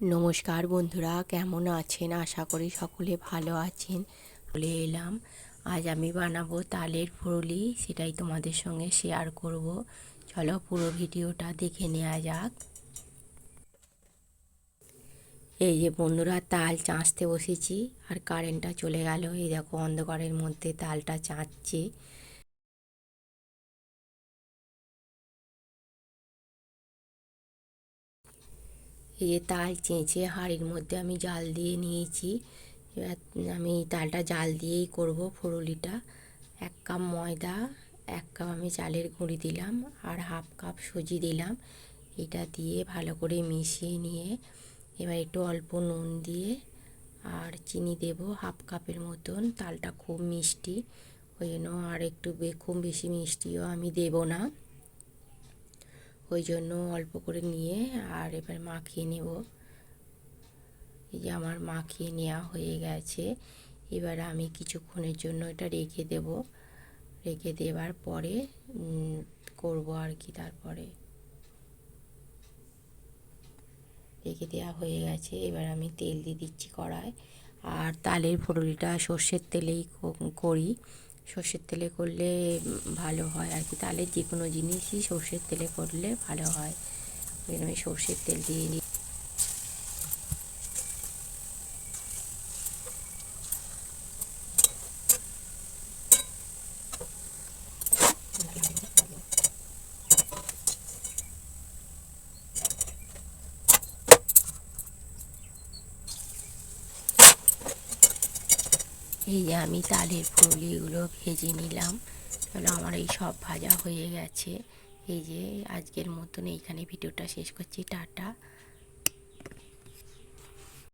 নমস্কার বন্ধুরা, কেমন আছেন? আশা করি সকলে ভালো আছেন। বলে এলাম। আজ আমি বানাবো তালের ফুরুলি সেটাই তোমাদের সঙ্গে শেয়ার করব। চলো পুরো ভিডিওটা দেখে নেওয়া যাক। এই যে বন্ধুরা, তাল চাঁচতে বসেছি আর কারেন্টটা চলে গেল। এই দেখো অন্ধকারের মধ্যে তালটা চাঁচছে। এই যে তাল চেঁচে হাঁড়ির মধ্যে আমি জাল দিয়ে নিয়েছি। এবার আমি তালটা জাল দিয়েই করব ফুরুলিটা এক কাপ ময়দা, এক কাপ আমি চালের গুঁড়ি দিলাম আর হাফ কাপ সুজি দিলাম। এটা দিয়ে ভালো করে মিশিয়ে নিয়ে এবার একটু অল্প নুন দিয়ে আর চিনি দেব হাফ কাপের মতন। তালটা খুব মিষ্টি, ওই জন্য আর একটু খুব বেশি মিষ্টিও আমি দেব না। ওই জন্য অল্প করে নিয়ে আর এবার মাখিয়ে নেব। এই যে আমার মাখিয়ে নেওয়া হয়ে গেছে। এবার আমি কিছুক্ষণের জন্য এটা রেখে দেব। রেখে দেওয়ার পরে করব আর কি তারপরে। রেখে দেওয়া হয়ে গেছে। এবার আমি তেল দিয়ে দিচ্ছি কড়ায়। আর তালের ফুটুলিটা সর্ষের তেলেই করি। সর্ষের তেলে করলে ভালো হয় আর কি। তাহলে যে কোনো জিনিসই সর্ষের তেলে করলে ভালো হয়। আমি সর্ষের তেল দিয়ে এই যে আমি তালের ফুলগুলো ভেজে নিলাম। তাহলে আমার এই সব ভাজা হয়ে গেছে। এই যে আজকের মতন এইখানে ভিডিওটা শেষ করছি, টাটা।